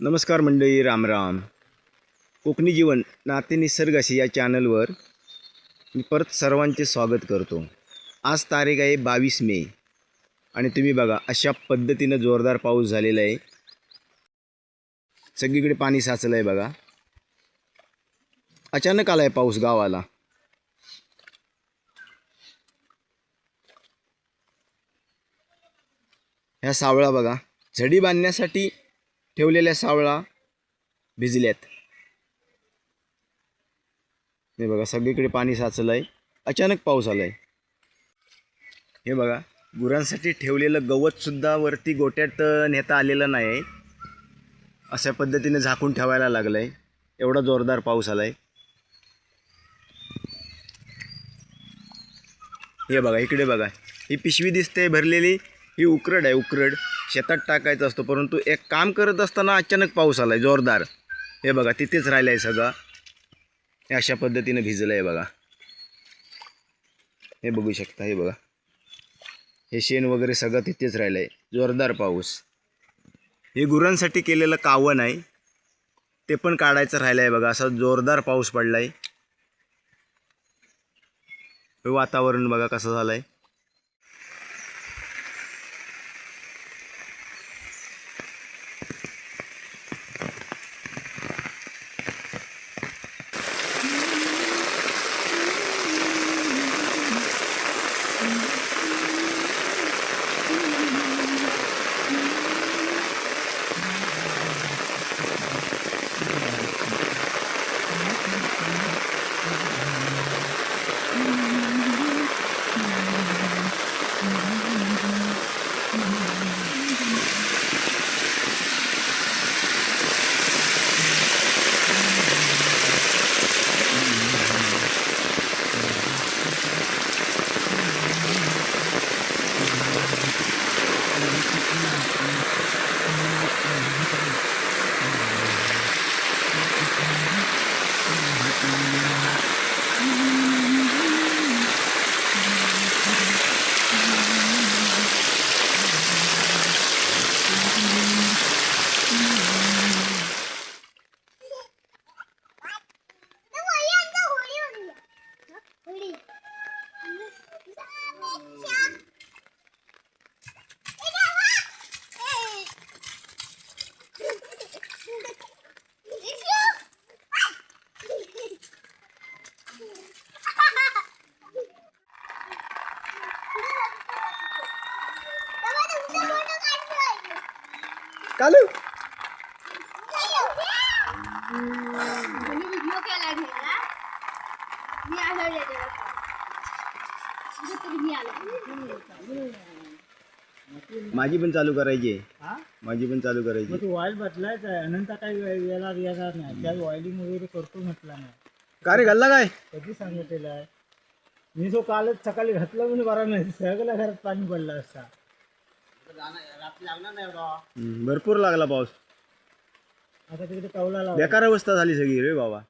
नमस्कार मंडळी रामराम. कोकणी जीवन नाते निसर्ग असे या चॅनलवर मी परत सर्वांचे स्वागत करतो. आज तारीख आहे बावीस मे आणि तुम्ही बघा अशा पद्धतीनं जोरदार पाऊस झालेला आहे. सगळीकडे पाणी साचलं आहे बघा. अचानक आला आहे पाऊस गावाला. ह्या सावळा बघा झडी बांधण्यासाठी ठेवलेल्या सावळा भिजल्यात. हे बघा सगळीकडे पाणी साचलं आहे अचानक पाऊस आला आहे हे बघा गुरांसाठी ठेवलेलं गवतसुद्धा वरती गोट्यात नेता आलेलं नाही आहे अशा पद्धतीने झाकून ठेवायला लागलं आहे एवढा जोरदार पाऊस आला आहे हे बघा इकडे बघा. ही पिशवी दिसते भरलेली. ही उकरड आहे उकरड. शेतात टाकायचं असतो परंतु एक काम करत असताना अचानक पाऊस आला आहे जोरदार. हे बघा तिथेच राहिलं आहे सगळं. हे अशा पद्धतीनं भिजलं आहे बघा. हे बघू शकता हे बघा. हे शेण वगैरे सगळं तिथेच राहिलं आहे जोरदार पाऊस. हे गुरांसाठी केलेलं कावण आहे. ते पण काढायचं राहिलं आहे बघा. असा जोरदार पाऊस पडला आहे वातावरण बघा कसं झालं आहे चालू केला. माझी पण चालू करायची आहे. हा? माझी पण चालू करायची मग तू ऑइल बदलायचा आहे. अनंत काही वेळा येणार नाही. त्यात ऑइलिंग वगैरे करतो म्हटला नाही. का रे घालला काय? कधी सांगितलेलं आहे मी तो कालच सकाळी घातला म्हणून बरा नाही. सगळ्या घरात पाणी पडलं असता. हम्म, भरपूर लागला पाऊस. आता तिकडे कौला लावा बेकार अवस्था झाली सगळी रे बाबा.